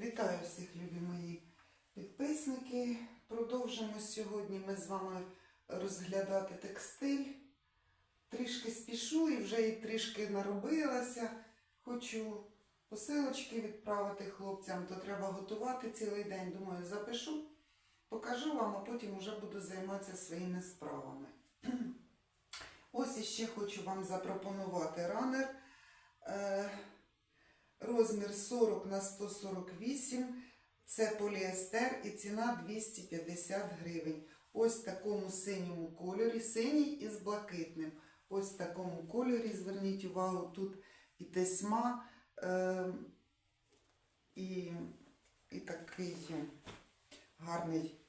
Вітаю всіх, любі мої підписники. Продовжимо сьогодні ми з вами розглядати текстиль. Трішки спішу і вже і трішки наробилася. Хочу посилочки відправити хлопцям, то треба готувати цілий день. Думаю, запишу, покажу вам, а потім вже буду займатися своїми справами. Ось іще хочу вам запропонувати ранер. Розмір 40 на 148. Це поліестер і ціна 250 гривень. Ось в такому синьому кольорі, синій із блакитним. Ось в такому кольорі, зверніть увагу, тут і тесьма, е, і, і такий гарний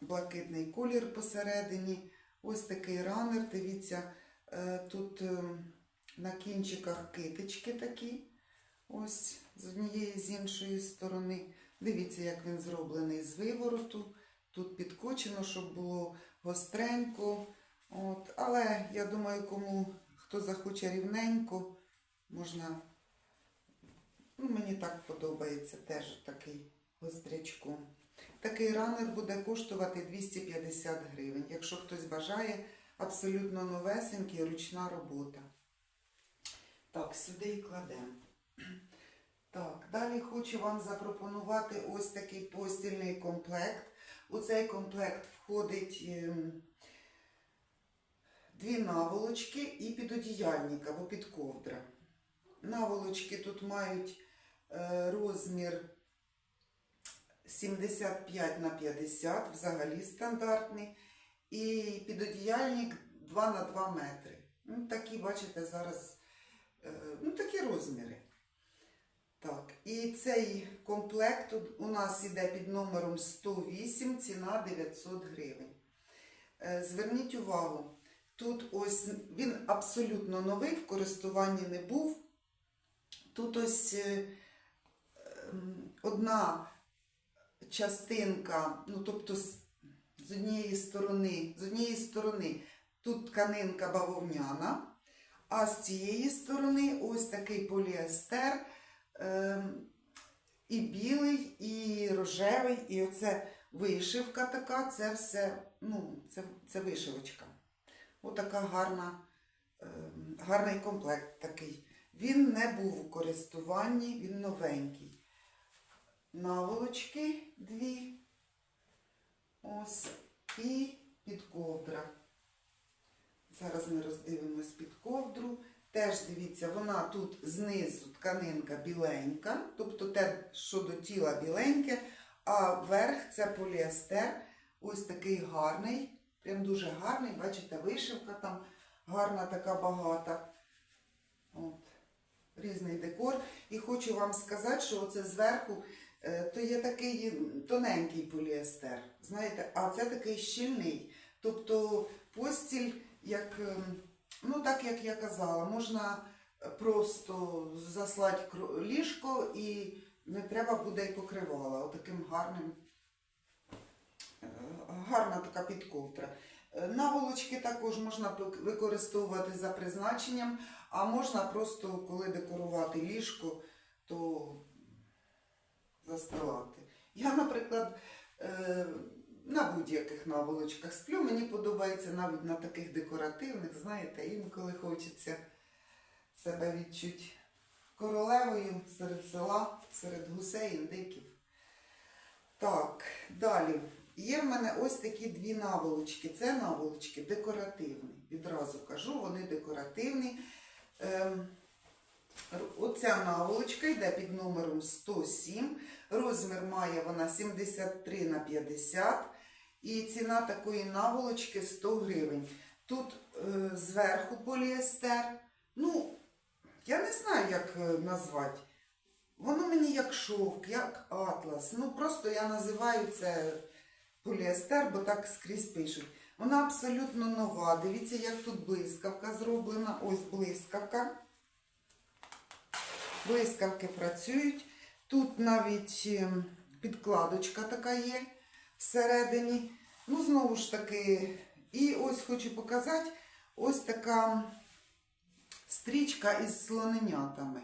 блакитний колір посередині. Ось такий ранер. Дивіться, е, тут е, на кінчиках китички такі. Ось з однієї з іншої сторони. Дивіться, як він зроблений з вивороту. Тут підкочено, щоб було гостренько. От. Але я думаю, кому хто захоче рівненько, можна. Ну, мені так подобається теж такий гострячком. Такий ранер буде коштувати 250 гривень. Якщо хтось бажає, абсолютно новесенький, ручна робота. Так, сюди і кладемо. Так, далі хочу вам запропонувати ось такий постільний комплект. У цей комплект входить ем, дві наволочки і підодіяльник або підковдра. Наволочки тут мають е, розмір 75 на 50, взагалі стандартний. І підодіяльник 2 на 2 метри. Ну, такі, бачите, зараз е, ну, такі розміри. Так, і цей комплект у нас іде під номером 108, ціна 900 гривень. Е, Зверніть увагу, тут ось він абсолютно новий, в користуванні не був. Тут ось е, ем, одна частинка, ну тобто з однієї сторони, з однієї сторони тут тканинка бавовняна, а з цієї сторони ось такий поліестер. Ем, і білий, і рожевий, і оце вишивка така, це все, ну, це, це вишивочка. Отака гарна, ем, гарний комплект такий. Він не був у користуванні, він новенький. Наволочки дві. Ось. І підковдра. Зараз ми роздивимось під ковдру. Теж дивіться, вона тут знизу тканинка біленька, тобто те, що до тіла біленьке, а верх це поліестер. Ось такий гарний, прям дуже гарний. Бачите, вишивка там гарна, така багата. От. Різний декор. І хочу вам сказати, що оце зверху е, то є такий тоненький поліестер. Знаєте, а це такий щільний. Тобто постіль, як. Ну, так як я казала, можна просто заслати ліжко і не треба буде й покривала. Отаким гарним, е, гарна така підковтра. Е, Наволочки також можна використовувати за призначенням, а можна просто, коли декорувати ліжко, то застилати. Я, наприклад, е, на будь-яких наволочках сплю. Мені подобається навіть на таких декоративних, знаєте, інколи хочеться себе відчути королевою серед села, серед гусей, індиків. Так, далі. Є в мене ось такі дві наволочки. Це наволочки декоративні. Відразу кажу, вони декоративні. Ем, Оця наволочка йде під номером 107. Розмір має вона 73 на 50. І ціна такої наволочки 100 гривень. Тут е, зверху поліестер. Ну, я не знаю, як е, назвати. Воно мені як шовк, як атлас. Ну, просто я називаю це поліестер, бо так скрізь пишуть. Вона абсолютно нова. Дивіться, як тут блискавка зроблена. Ось блискавка. Блискавки працюють. Тут навіть ем, підкладочка така є всередині. Ну, знову ж таки, і ось хочу показати ось така стрічка із слоненятами.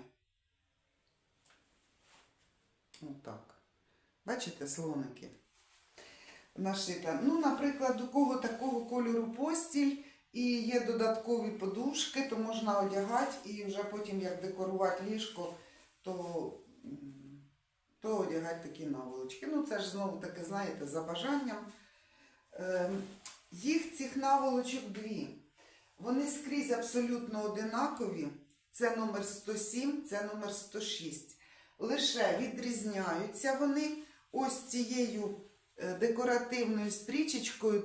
Отак. Бачите, слоники. Нашита. Ну, наприклад, у кого такого кольору постіль і є додаткові подушки, то можна одягати і вже потім, як декорувати ліжко, то, то одягати такі наволочки. Ну, це ж знову таки, знаєте, за бажанням. Ем, Їх цих наволочок дві. Вони скрізь абсолютно одинакові. Це номер 107, це номер 106. Лише відрізняються вони ось цією е, декоративною стрічечкою.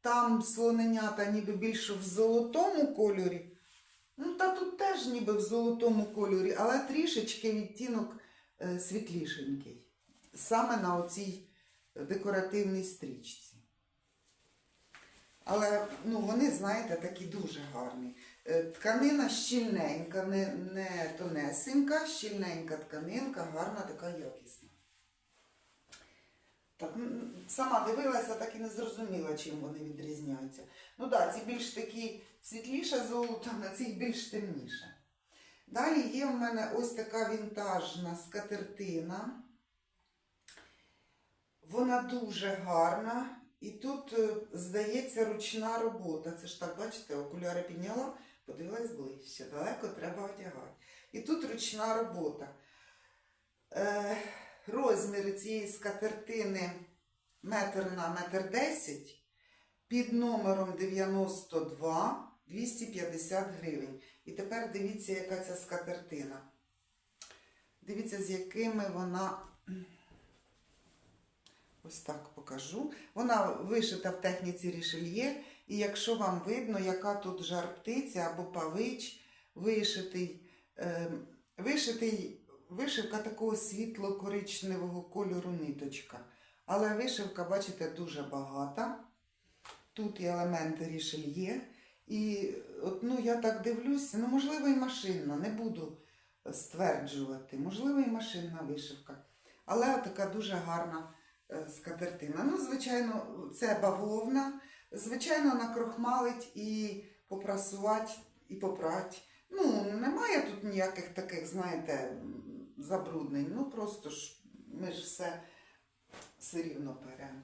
Там слоненята ніби більше в золотому кольорі. Ну, та тут теж ніби в золотому кольорі, але трішечки відтінок е, світлішенький. Саме на оцій декоративній стрічці. Але ну, вони, знаєте, такі дуже гарні. Е, Тканина щільненька, не, не тонесенька, щільненька тканинка, гарна, така якісна. Так, сама дивилася, так і не зрозуміла, чим вони відрізняються. Ну так, ці більш такі світліше золото, на цих більш темніше. Далі є в мене ось така вінтажна скатертина. Вона дуже гарна. І тут, е, здається, ручна робота. Це ж так, бачите, окуляри підняла, подивилась ближче, далеко треба одягати. І тут ручна робота. Е, розміри цієї скатертини метр на метр десять під номером 92 250 гривень. І тепер дивіться, яка ця скатертина. Дивіться, з якими вона. Ось так покажу. Вона вишита в техніці рішельє, і якщо вам видно, яка тут жар птиця або павич, вишитий, е, вишитий, вишивка такого світло-коричневого кольору ниточка. Але вишивка, бачите, дуже багата. Тут є елементи рішельє. І от, ну, я так дивлюся, ну, можливо, і машинна, не буду стверджувати, можливо, і машинна вишивка. Але така дуже гарна е, скатертина. Ну, звичайно, це бавовна. Звичайно, накрохмалить і попрасувати, і попрати. Ну, немає тут ніяких таких, знаєте, забруднень. Ну, просто ж ми ж все все рівно беремо.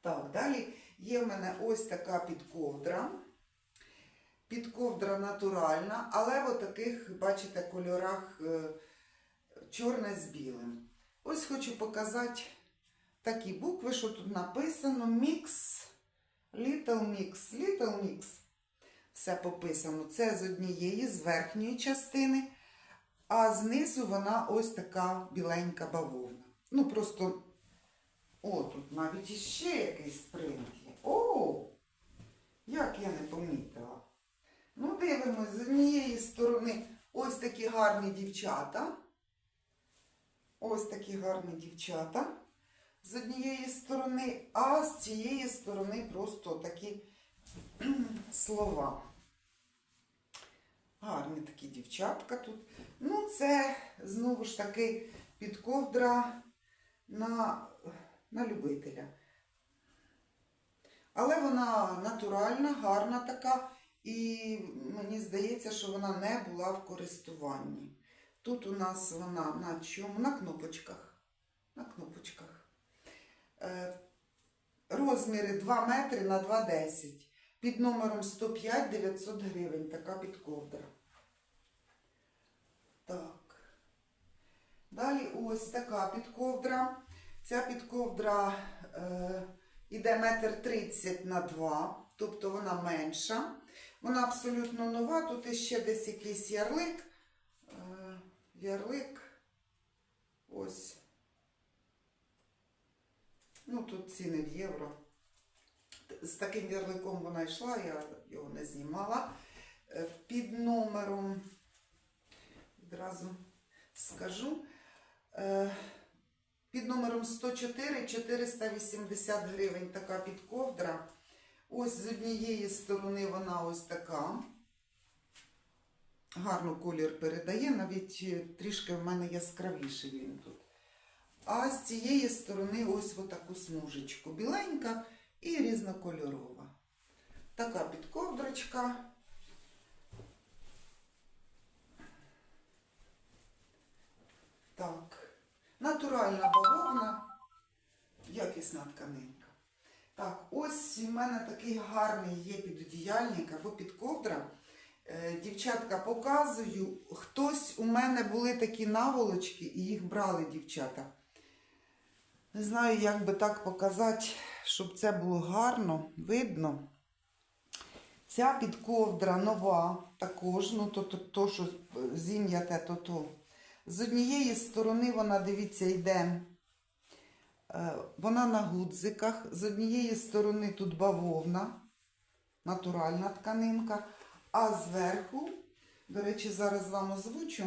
Так, далі є в мене ось така підковдра. Підковдра натуральна, але в таких, бачите, кольорах е, чорне з білим. Ось хочу показати такі букви, що тут написано Mix, Little Mix, Little Mix. Все пописано. Це з однієї, з верхньої частини, а знизу вона ось така біленька бавовна. Ну, просто, о, тут навіть іще якийсь принт є. О! Як я не помітила. Ну, дивимось, з однієї сторони ось такі гарні дівчата. Ось такі гарні дівчата. З однієї сторони, а з цієї сторони просто такі слова. Гарні такі дівчатка тут. Ну, це знову ж таки підковдра на, на любителя. Але вона натуральна, гарна така, і мені здається, що вона не була в користуванні. Тут у нас вона на чому? На кнопочках. На кнопочках. Е, розміри 2 метри на 2,10. Під номером 105 900 гривень. Така підковдра. Так. Далі ось така підковдра. Ця підковдра е, іде метр 30 на 2, тобто вона менша. Вона абсолютно нова. Тут іще десь якийсь ярлик. Е, ярлик. Ось. Ну, тут ціни в євро. З таким ярликом вона йшла, я його не знімала. Е, Під номером, відразу скажу, е, під номером 104 480 гривень така підковдра. Ось з однієї сторони вона ось така. Гарно колір передає, навіть е, трішки в мене яскравіший він тут. А з цієї сторони ось таку смужечку. Біленька і різнокольорова. Така підковдрочка. Так. Натуральна. бавовна, якісна тканинка. Так, ось у мене такий гарний є підодіяльник або підковдра. Е, Дівчатка, показую, хтось у мене були такі наволочки і їх брали дівчата. Не знаю, як би так показати, щоб це було гарно, видно. Ця підковдра нова, також, ну то, то, то що зім'яте, то то. З однієї сторони вона, дивіться, йде. Е, Вона на гудзиках. З однієї сторони тут бавовна, натуральна тканинка. А зверху, до речі, зараз вам озвучу,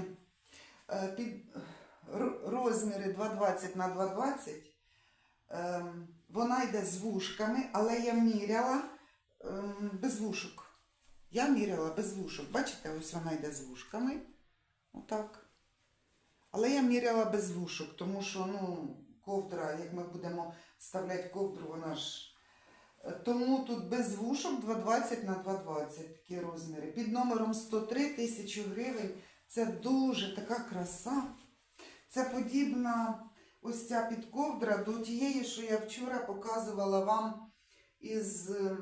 е, під розміри 220 на 220. ем, Вона йде з вушками, але я міряла ем, без вушок. Я міряла без вушок. Бачите, ось вона йде з вушками. Отак. Але я міряла без вушок, тому що ну, ковдра, як ми будемо вставляти ковдру, вона ж. Е, Тому тут без вушок 220 на 220 такі розміри. Pід номером 103 тисячу гривень. Це дуже така краса. Це подібна ось ця підковдра до тієї, що я вчора показувала вам із. е,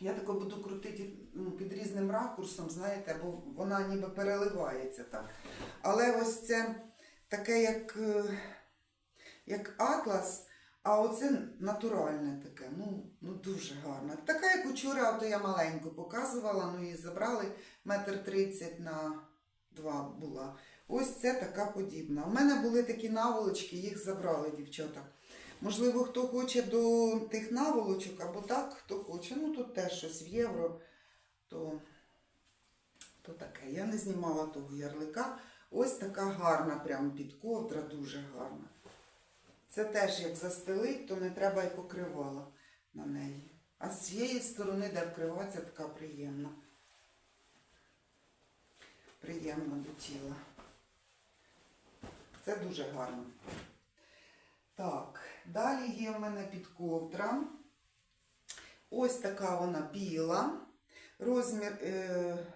Я тако буду крутити ну, під різним ракурсом, знаєте, бо вона ніби переливається так. Але ось це таке, як, е, як атлас, а оце натуральне таке, ну, ну дуже гарне. Така, як учора, ото я маленьку показувала, ну її забрали метр тридцять на два була. Ось це така подібна. У мене були такі наволочки, їх забрали дівчата. Можливо, хто хоче до тих наволочок, або так, хто хоче. Ну тут теж щось в євро, то, то таке. Я не знімала того ярлика. Ось така гарна, прям підковдра, дуже гарна. Це теж як застелить, то не треба і покривала на неї. А з цієї сторони, де вкриватися, така приємна. Приємна до тіла. Це дуже гарно. Так, далі є в мене підковдра. Ось така вона біла. Розмір е,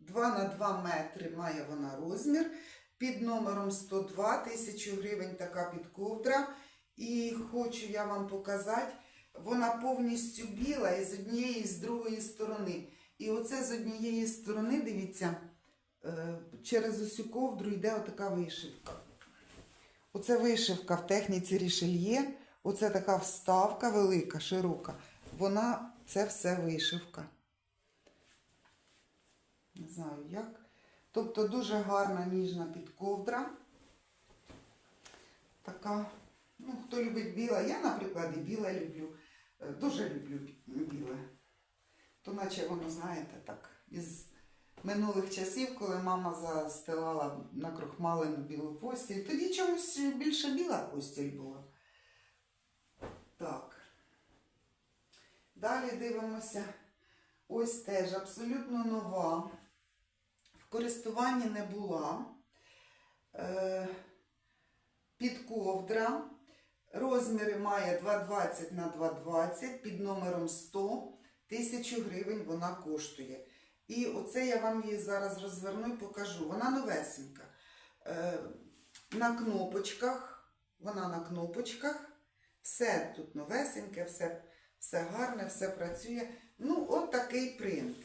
2 на 2 метри має вона розмір. Під номером 102 тисячу гривень така підковдра. І хочу я вам показати, вона повністю біла і з однієї, і з другої сторони. І оце з однієї сторони, дивіться, е, через усю ковдру йде отака вишивка. Оце вишивка в техніці рішельє. Оце така вставка велика, широка. Вона це все вишивка. Не знаю як. Тобто дуже гарна ніжна підковдра. Така, ну, хто любить біле, я, наприклад, і біле люблю. Е, Дуже люблю біле. То наче воно, знаєте, так, із минулих часів, коли мама застилала на крохмалену білу постіль, тоді чомусь більше біла постіль була. Так. Далі дивимося. Ось теж абсолютно нова. В користуванні не була. Е, підковдра. Розміри має 2,20 на 2,20 під номером 100. Тисячу гривень вона коштує. І оце я вам її зараз розверну і покажу. Вона новесенька. Е, на кнопочках. Вона на кнопочках. Все тут новесеньке, все, все гарне, все працює. Ну, от такий принт.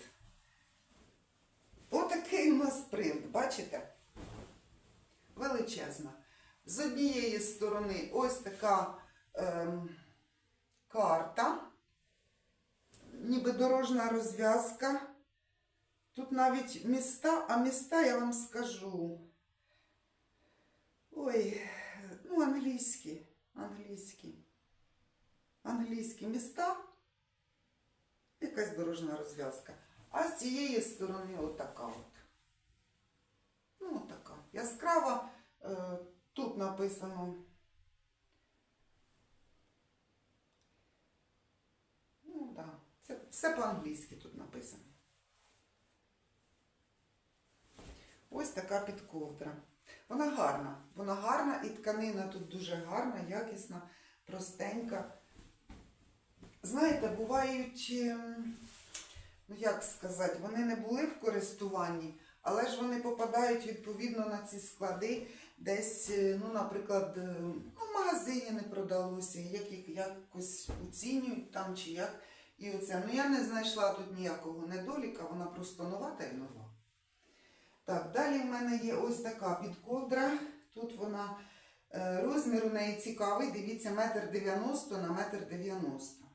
Отакий у нас принт, бачите? Величезна. З однієї сторони ось така ем, карта, ніби дорожна розв'язка. Тут навіть міста, а міста я вам скажу. Ой, ну, англійські, англійські. Англійські міста. Якась дорожна розв'язка. А з цієї сторони отака от. Ну, отака. Яскрава. Е, тут написано. Ну, так. Да. Це все по-англійськи тут написано. Ось така підковдра. Вона гарна. Вона гарна і тканина тут дуже гарна, якісна, простенька. Знаєте, бувають, ем, ну як сказати, вони не були в користуванні, але ж вони попадають відповідно на ці склади. десь, е, ну, наприклад, е, ну, в магазині не продалося, як, їх якось оцінюють там чи як. І оце. Ну я не знайшла тут ніякого недоліка, вона просто нова та й нова. Так, далі в мене є ось така підковдра. Тут вона е, розмір у неї цікавий. Дивіться, метр дев'яносто на метр дев'яносто.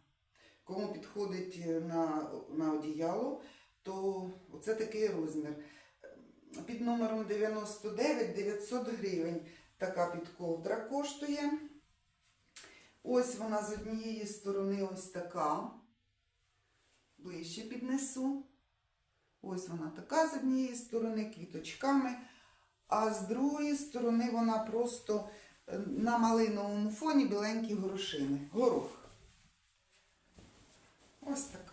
Кому підходить на, на одіяло, то оце такий розмір. Під номером 99 900 гривень така підковдра коштує. Ось вона з однієї сторони ось така. Ближче піднесу. Ось вона така з однієї сторони квіточками, а з другої сторони вона просто е, на малиновому фоні біленькі горошини. Горох. Ось така.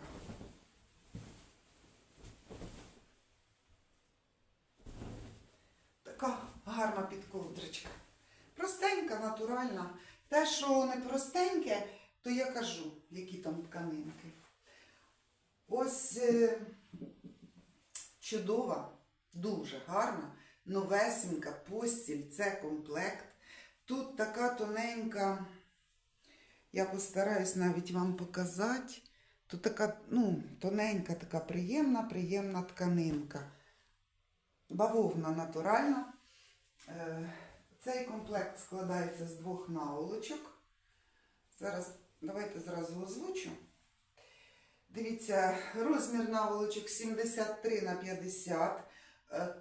Така гарна підковдрочка. Простенька, натуральна. Те, що не простеньке, то я кажу, які там тканинки. Ось е, чудова, дуже гарна, новесенька постіль, це комплект. Тут така тоненька, я постараюсь навіть вам показати. Тут така, ну, тоненька, така приємна, приємна тканинка. Бавовна натуральна. Е, Цей комплект складається з двох наволочок. Зараз давайте зразу озвучу. Дивіться, розмір наволочок 73 на 50, е,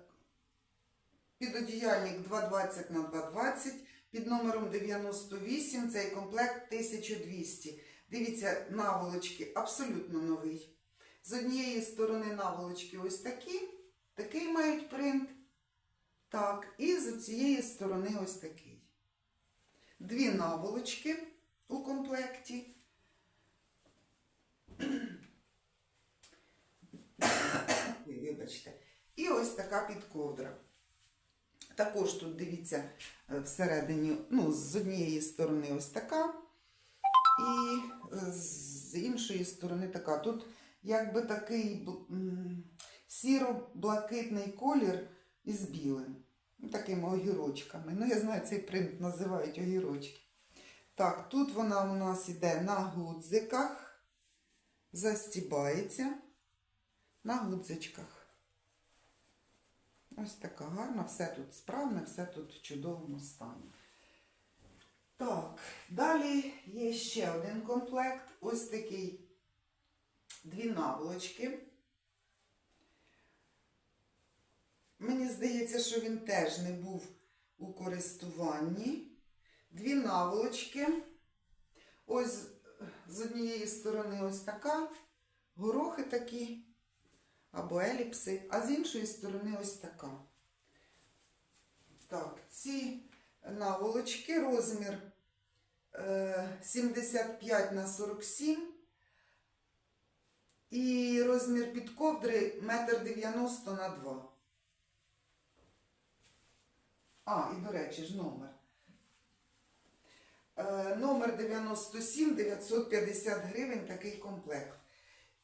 підодіяльник 220 на 220, під номером 98 цей комплект 1200. Дивіться, наволочки абсолютно новий. З однієї сторони наволочки ось такі, такий мають принт. Так, і з цієї сторони ось такий. Дві наволочки у комплекті. Вибачте. І ось така підковдра. Також тут, дивіться, всередині, ну, з однієї сторони ось така, і з іншої сторони така. Тут якби такий сіро-блакитний колір із білим. Ну, Такими огірочками. Ну, я знаю, цей принт називають огірочки. Так, тут вона у нас іде на гудзиках, застібається на гудзичках. Ось така гарна, все тут справне, все тут в чудовому стані. Так, далі є ще один комплект. Ось такий дві наволочки. Мені здається, що він теж не був у користуванні. Дві наволочки. Ось з однієї сторони ось така, горохи такі, або еліпси, а з іншої сторони ось така. Так, ці наволочки розмір е, 75 на 47 і розмір підковдри 1,90 м на 2 А, і до речі ж номер. Е, номер 97 950 гривень такий комплект.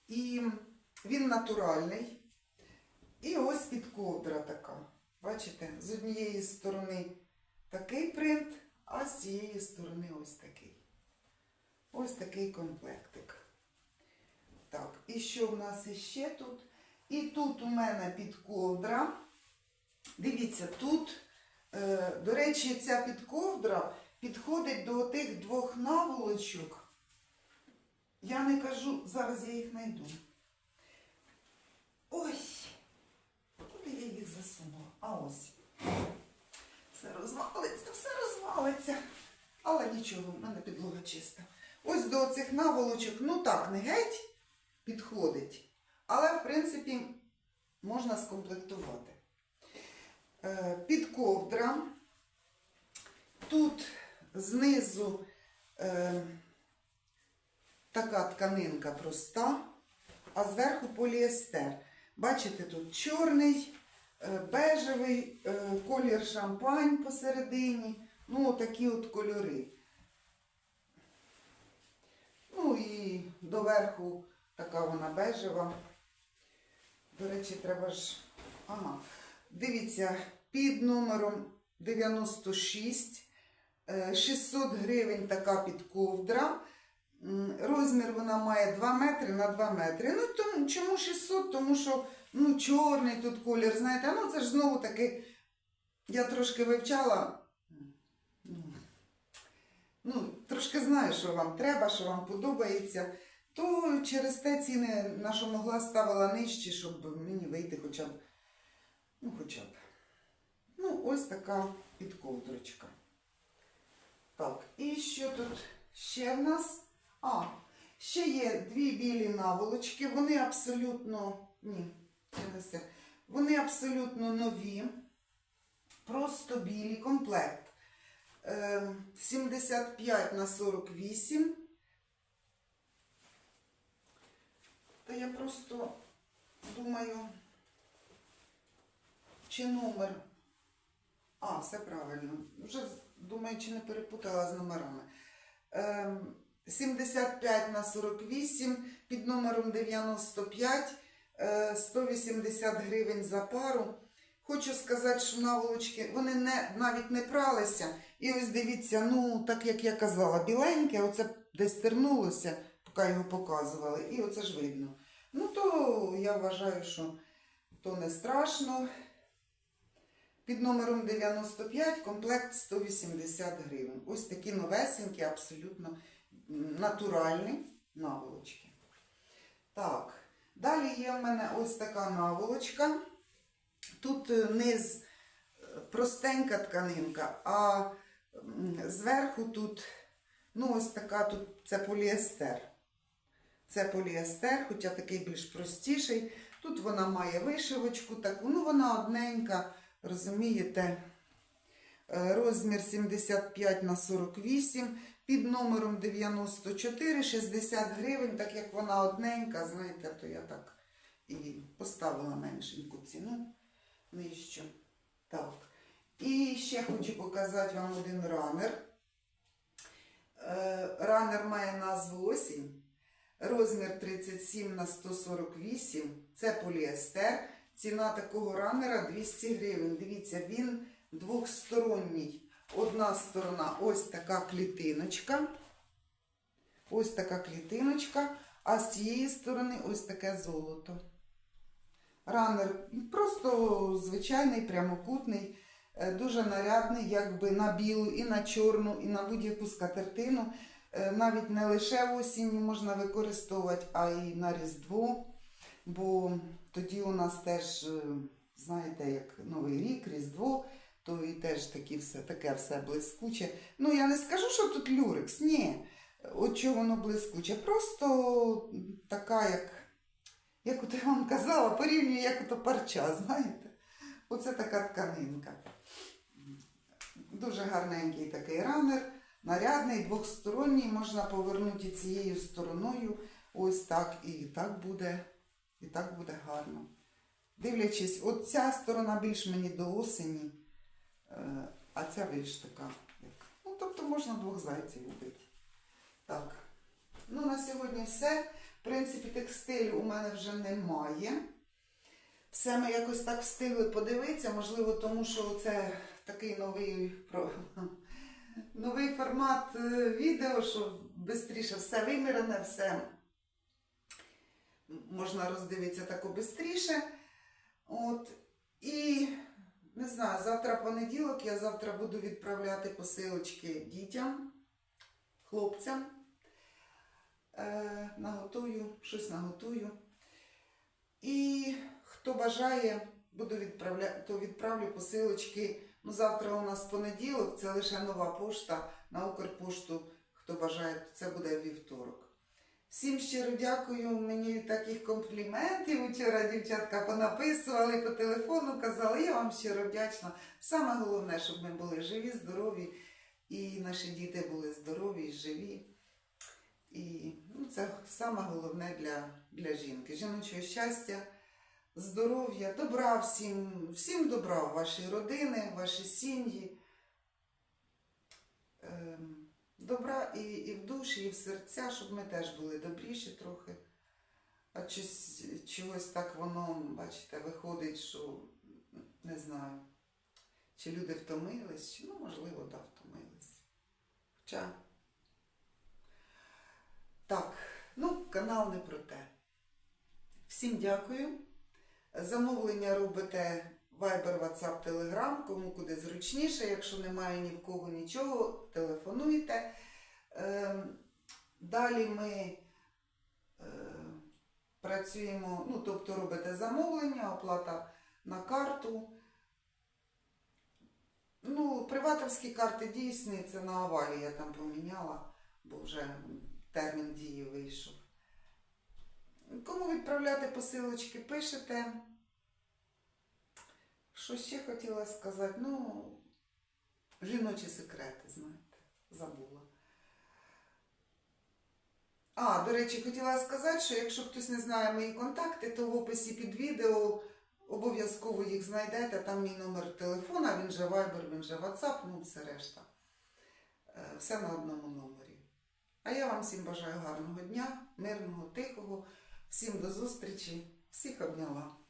І він натуральний. І ось підковдра така. Бачите, з однієї сторони такий принт, а з цієї сторони ось такий. Ось такий комплектик. Так, і що в нас іще тут? І тут у мене підковдра. Дивіться, тут, до речі, ця підковдра підходить до тих двох наволочок. Я не кажу, зараз я їх знайду. Ой, куди я їх засунула? А ось. Все розвалиться, все розвалиться. Але нічого, в мене підлога чиста. Ось до цих наволочок, ну так, не геть підходить. Але, в принципі, можна скомплектувати. Е, Під ковдра. Тут знизу е, така тканинка проста, а зверху поліестер. Бачите, тут чорний, е, бежевий, колір шампань посередині. Ну, такі от кольори. Ну і доверху така вона бежева. До речі, треба ж. Ага. Дивіться, під номером 96, е, 600 гривень така підковдра. М, Розмір вона має 2 метри на 2 метри. Ну, тому, чому 600? Тому що ну, чорний тут колір, знаєте, ну це ж знову таки, я трошки вивчала. Ну, трошки знаю, що вам треба, що вам подобається. То через те ціни на що могла ставила нижчі, щоб мені вийти хоча б. Ну, хоча б. Ну, ось така підковдрочка. Так, і що тут ще в нас? А, ще є дві білі наволочки. Вони абсолютно. Ні, це не все. Вони абсолютно нові. Просто білі комплект. Е, 75 на 48. Та я просто думаю, чи номер. А, все правильно. Вже думаю, чи не перепутала з номерами. Ем, 75 на 48 під номером 95, е, 180 гривень за пару. Хочу сказати, що наволочки вони не, навіть не пралися. І ось дивіться, ну, так як я казала, біленьке, оце десь тернулося, поки його показували, і оце ж видно. Ну, то я вважаю, що то не страшно. Під номером 95 комплект 180 гривень. Ось такі новесенькі, абсолютно натуральні наволочки. Так, далі є в мене ось така наволочка. Тут е, низ е, простенька тканинка, а зверху тут, ну ось така тут це поліестер. Це поліестер, хоча такий більш простіший. Тут вона має вишивочку, таку, ну вона одненька, розумієте, Е, розмір 75 на 48, під номером 94, 60 гривень, так як вона одненька, знаєте, то я так і поставила меншеньку ціну нижчу. Так. І ще хочу показати вам один ранер. Е, Ранер має назву осінь. Розмір 37 на 148. Це поліестер. Ціна такого ранера 200 гривень. Дивіться, він двохсторонній. Одна сторона ось така клітиночка. Ось така клітиночка, а з цієї сторони ось таке золото. Ранер просто звичайний, прямокутний, е, дуже нарядний, якби на білу, і на чорну, і на будь-яку скатертину. Е, Навіть не лише осінню можна використовувати, а й на Різдво. Бо тоді у нас теж, е, знаєте, як Новий рік, Різдво, то і теж такі все, таке все блискуче. Ну, я не скажу, що тут люрекс, ні. От чого воно блискуче. Просто така, як, як от я вам казала, порівнюю, як ото парча, знаєте. Оце така тканинка. Дуже гарненький такий ранер, нарядний, двохсторонній, можна повернути цією стороною. Ось так, і так буде, і так буде гарно. Дивлячись, от ця сторона більш мені до осені, е, а ця більш така. Ну, тобто можна двох зайців убити. Так. Ну, на сьогодні все. В принципі, текстилю у мене вже немає. Все ми якось так встигли подивитися, можливо, тому що це такий новий, новий формат е, відео, що швидше все вимірене, все можна роздивитися тако швидше. От. І не знаю, завтра понеділок, я завтра буду відправляти посилочки дітям, хлопцям. Е, наготую, щось наготую. І хто бажає, буду відправляти, то відправлю посилочки. Ну, завтра у нас понеділок, це лише нова пошта на Укрпошту. Хто бажає, то це буде вівторок. Всім щиро дякую. Мені таких компліментів вчора дівчатка понаписували по телефону, казали, я вам щиро вдячна. Саме головне, щоб ми були живі, здорові, і наші діти були здорові і живі. І ну, це саме головне для, для жінки. Жіночого щастя, здоров'я, добра всім, всім добра в ваші родини, ваші сім'ї. Ем, добра і, і в душі, і в серця, щоб ми теж були добріші трохи. А чось, чогось так воно, бачите, виходить, що не знаю. чи люди втомились, чи, ну, можливо, да, втомились. Хоча. Так, ну, канал не про те. Всім дякую. Замовлення робите Viber, WhatsApp, Telegram, кому куди зручніше. Якщо немає ні в кого нічого, телефонуйте. Ем, Далі ми е, працюємо, ну, тобто робите замовлення, оплата на карту. Ну, приватовські карти дійсні, це на аварії я там поміняла, бо вже термін дії вийшов. Кому відправляти посилочки, пишете. Що ще хотіла сказати? Ну, жіночі секрети, знаєте, забула. А, до речі, хотіла сказати, що якщо хтось не знає мої контакти, то в описі під відео обов'язково їх знайдете. Там мій номер телефона, він же Viber, він же WhatsApp, ну все решта. Е, Все на одному номері. А я вам всім бажаю гарного дня, мирного, тихого. Всім до зустрічі, всіх обняла.